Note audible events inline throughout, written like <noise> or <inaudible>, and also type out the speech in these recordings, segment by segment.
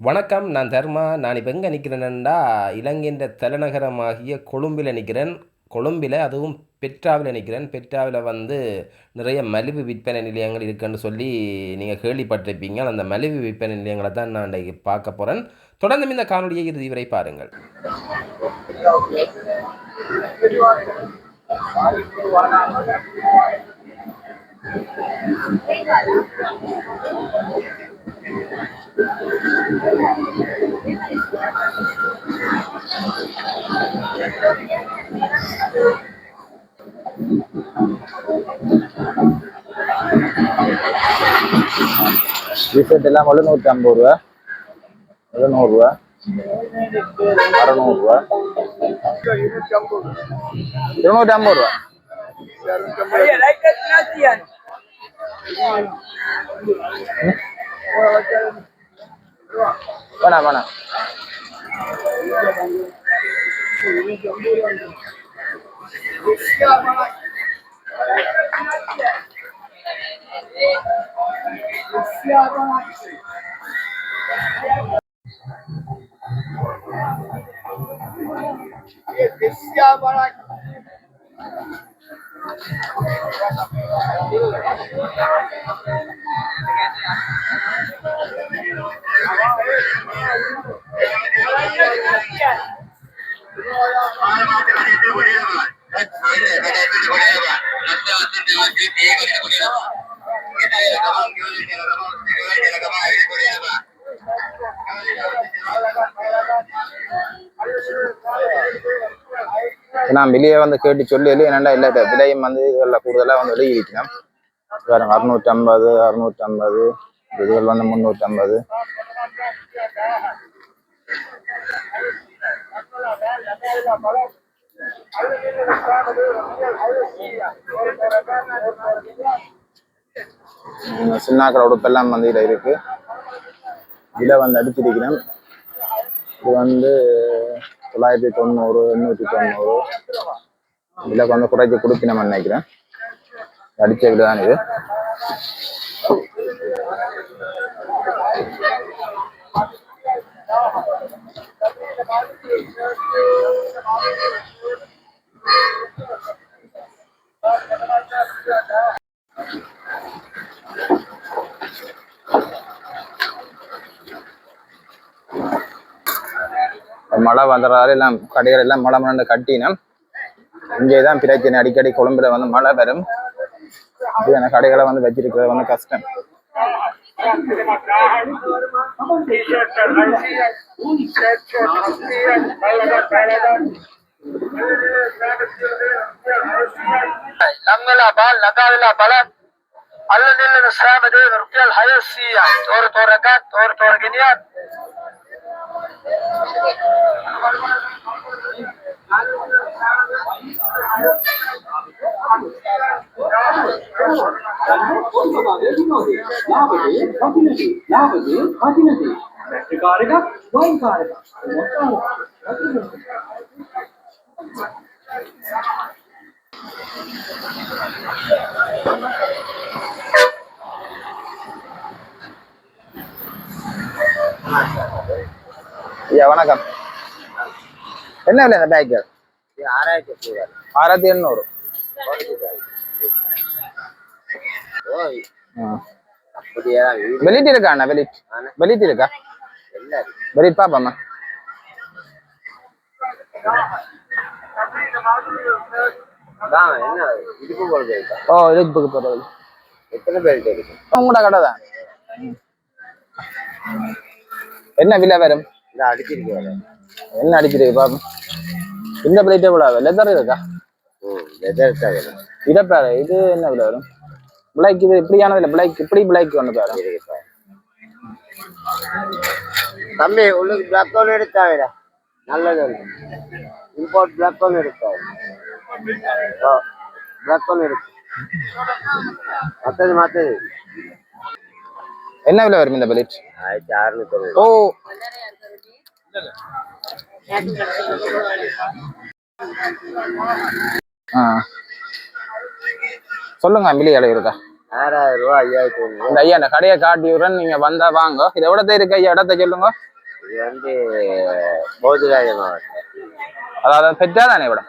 வணக்கம் நான் தர்மா. நான் இப்போ எங்கே நிற்கிறேன்னா இலங்கையின் தலைநகரமாகிய கொழும்பில் நிற்கிறேன் கொழும்பில் அதுவும் பெட்ராவில் நிற்கிறேன் பெட்ராவில் வந்து நிறைய மலிவு விற்பனை நிலையங்கள் இருக்குன்னு சொல்லி நீங்கள் கேள்விப்பட்டிருப்பீங்க. அந்த மலிவு விற்பனை நிலையங்களை தான் நான் இன்றைக்கு பார்க்க போகிறேன் தொடர்ந்து இந்த காணொலியை இறுதி வரை பாருங்கள். டிஷர்ட் எல்லாம் எழுநூற்றி ஐம்பது ரூபா எழுநூறுவா அறநூறுவா இருநூற்றி ஐம்பது ரூபா வேணாம் வேணாம் நான் வெளியே வந்து கேட்டு சொல்லி என்னடா இல்லை விலையும் வந்து இதில் கூடுதலாக வந்து வெளியே இருக்கணும் வேறு அறுநூற்றி ஐம்பது அறுநூற்றி ஐம்பது விடுதல் வந்து முந்நூற்றி ஐம்பது சின்ன உடுப்பெல்லாம் வந்து இதில் இருக்கு. இதில் வந்து அடிச்சிருக்கிறேன் இது வந்து தொள்ளாயிரத்தி தொண்ணூறு எண்ணூற்றி தொண்ணூறு. இதில் கொஞ்சம் குறைச்சி கொடுக்கணும்னு நினைக்கிறேன். அடிச்ச வீடு தான் இது. மழை வந்ததால எல்லாம் கடைகள் எல்லாம் மழை மழை கட்டினோம். இங்கே தான் பிரச்சனை. அடிக்கடி கொழும்புல வந்து மழை வரும் கடைகளை வந்து வச்சிருக்கிறது வந்து கஷ்டம். टी शर्ट अड़सी है शर्ट शर्ट अस्सी है अलग ಪೇರದ ನಮ್ಮೆಲ್ಲ ಬಾಲ್ ನಗಾವೆಲ್ಲ ಬಲ ಅಲ್ಲದಿಲ್ಲದ ಶ್ರಾಮ ದೇವ ರುಪ್ಯಲ್ ಹಯಸ್ಸಿಯ ತೋರ ತೋರಕ ತೋರ ತೋರಗಿನಿಯ Thank you. ஐயா வணக்கம். என்ன விலை இந்த பேக்கர் ஆயிரத்தி எண்ணூறு. வெளியிட்டு இருக்கா அண்ணா? வெளியிட் வெளியிட்டு இருக்கா வெளியிட் போயிருக்கா ஓ இதுக்கு போகிறது எத்தனை பேர்கிட்ட இருக்கு? உங்களோட கடை தான். என்ன விலை வரும்? என்ன அடிச்சிருக்கு பாப்போம். இந்த பிளேட் எவ்வளோ லெதர் இருக்கா? லெதர் தவிர இதை பாரு இது என்ன விலை வரும்? பிளாக் இது இப்படியானது இல்லை. பிளாக் இப்படி பிளாக் ஒன்று பாரு. தம்பி உள்ளுக்கு பிளாக் ஒன்று எடுத்தாவிட. நல்லது இம்போர்ட் பிளாக் ஒன்று எடுத்தாரு பிளாக் ஒன்று எடுத்து. மற்றது மற்றது என்ன விலை வரும் இந்த பிளேட் ஆயிரத்தி ஓ. ஆ. சொல்லுங்க மில்லி இடம் இருக்கா? ஆறாயிரம் ரூபா ஐயாயிரத்தி இந்த ஐயா இந்த கடையை காட்டி விடுறேன் நீங்க வந்தா வாங்க. இது எவ்வளவு இருக்கு? ஐயா இடத்த சொல்லுங்க. இது வந்து மாவட்டம் அதாவது பெற்றா தானே இடம்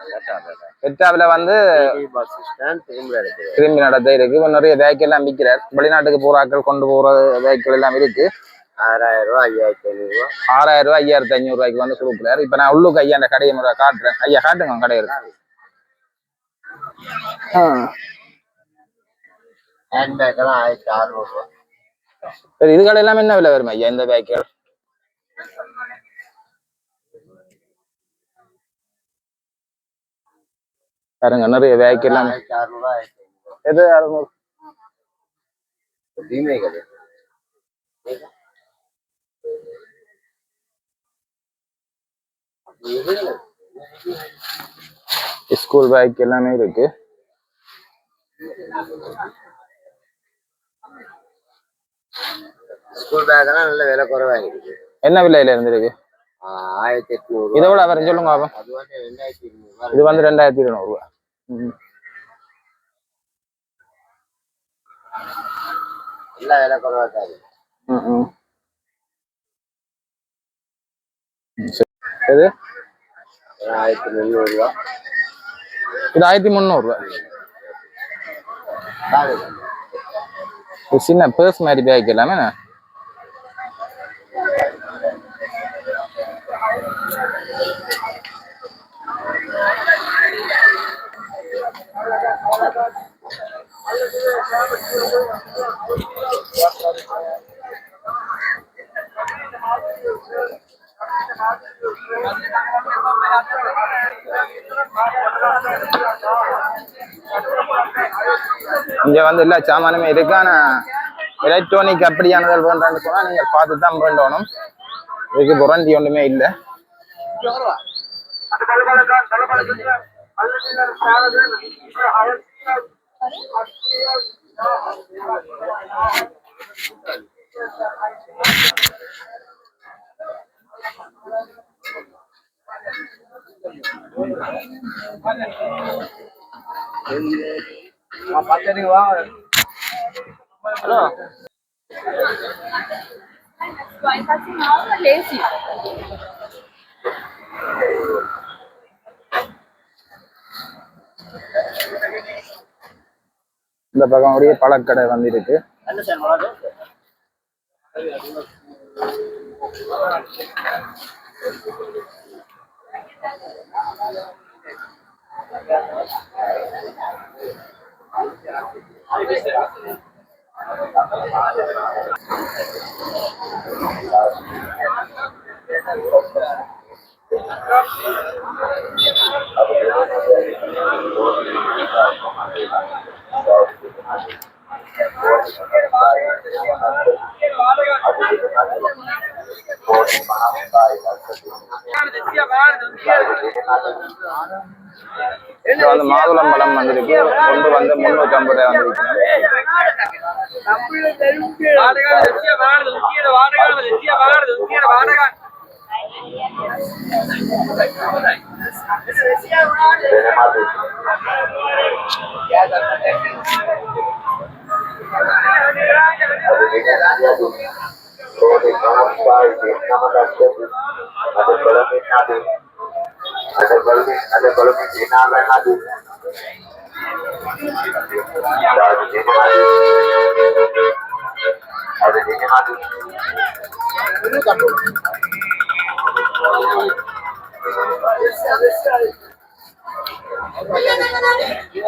பெற்றாவில வந்து திரும்ப திரும்பி நடத்த இருக்கு. நிறைய வேக்கிள் எல்லாம் விற்கிறார். வெளிநாட்டுக்கு போறாக்கள் கொண்டு போற வேக்கிள் எல்லாம் இருக்கு. ஆறாயிரம் ரூபா ஐயாயிரத்தி ஐநூறு ரூபா ஆறாயிரம் ரூபாய் ஐயாயிரத்தி ஐநூறு ரூபாய்க்கு வந்து கொடுக்குறாரு இப்ப நான் உள்ளுக்கு ஐயா அந்த கடையை முறை காட்டுறேன். ஐயா காட்டுங்க கடை இருக்கு ஆ. ஹேண்ட் பேக்கெல்லாம் ஆயிரத்தி அறுநூறுவா சரி இது கடை எல்லாமே என்ன விலை வரும் ஐயா இந்த வேக்கிள் பாருங்க நிறைய வேக்கிள் எல்லாம் எது அறுநூறு? ஸ்கூல் பேக் எல்லாமே இருக்கு. ஸ்கூல் பேக்கெல்லாம் நல்ல விலை குறைவாக இருக்குது என்ன விலையில இருந்து இருக்கு ஆயிரத்தி எட்நூறு இதை விட வரும் சொல்லுங்க அது வந்து ரெண்டாயிரத்தி இருநூறுவா இது வந்து ரெண்டாயிரத்தி இருநூறு ரூபா. எல்லாம் விலை குறைவாக தான். எது? ஆயிரத்தி முந்நூறுரூவா இது ஆயிரத்தி முந்நூறு ரூபா. இது சின்ன பர்ஸ் மாதிரி பேக் எல்லாமே இங்க வந்து எல்லா சாமானுமே இருக்கு. ஆனா எலக்ட்ரானிக் அப்படியானது போன்றான்னு சொன்னா நீங்க பார்த்து தான் வேண்டணும் இதுக்கு புரண்டி ஒன்றுமே இல்லை. Vai fascinal uma desse. இந்த பக்கம் அப்படியே பழக்கடை வந்து இருக்கு இது வந்து மாதுளம் பழம் வந்திருக்கு. கொண்டு வந்து முன்னூத்தி ஐம்பது வந்திருக்கு ada balon ada balon Cina main ada di sini maju. Ada di sini maju ini kamu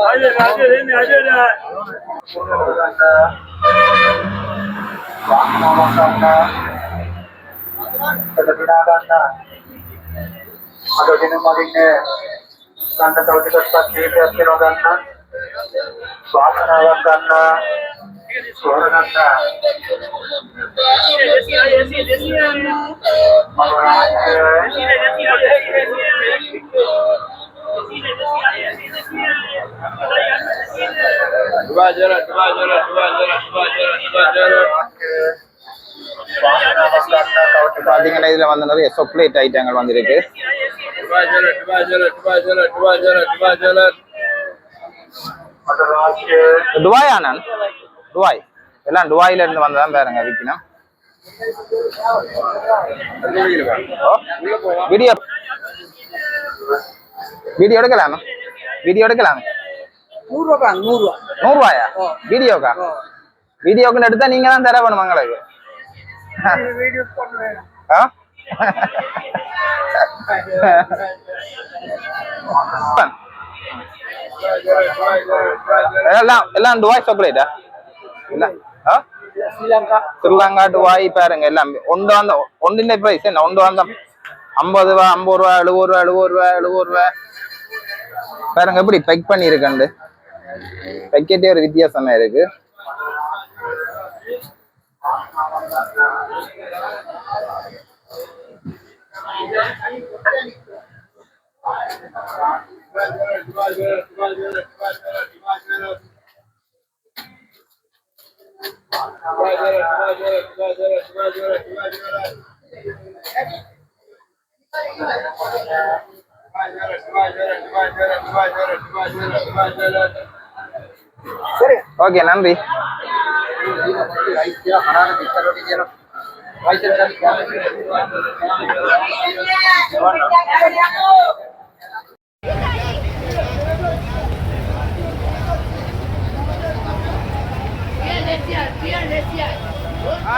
Hadir, hadir, ini hadir Nanda tahu kita pasti pasti nogana suasana nogana suara nanda பாத்தீங்கன்னா இதுல வந்து நிறைய சொக்லேட் ஐட்டங்கள் வந்திருக்கு துபாயா நான் Dubai. எல்லாம் துபாயில இருந்து வந்ததான் பாருங்க விற்கணும் வீடியோ வீடியோ எடுக்கலாமா வீடியோ எடுக்கலாமா நூறுரூவா நூறுரூவா. நூறுரூவாயா? வீடியோக்கா வீடியோக்குன்னு எடுத்தா நீங்க தான் தர ஆ? <laughs> எல்லாம் எல்லாம் துபாய் சாக்லேட்டா ஸ்ரீலங்கா துபாய் பாருங்க எல்லாம். ஒன்று வந்த ஒன்றின் பிரைஸ் என்ன? ஒன்று வந்த ஐம்பது ரூபா ஐம்பது ரூபா எழுபது ரூபா எழுபது ரூபா எழுபது ரூபா. பாருங்க எப்படி பெக் பண்ணியிருக்கண்டு பெக்கெட்டே ஒரு வித்தியாசமா இருக்கு. Oke, okay, nanti.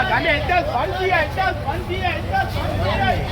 ગાને એટલે ફોન દિયા એટલે ફોન દિયા એટલે ફોન દિયા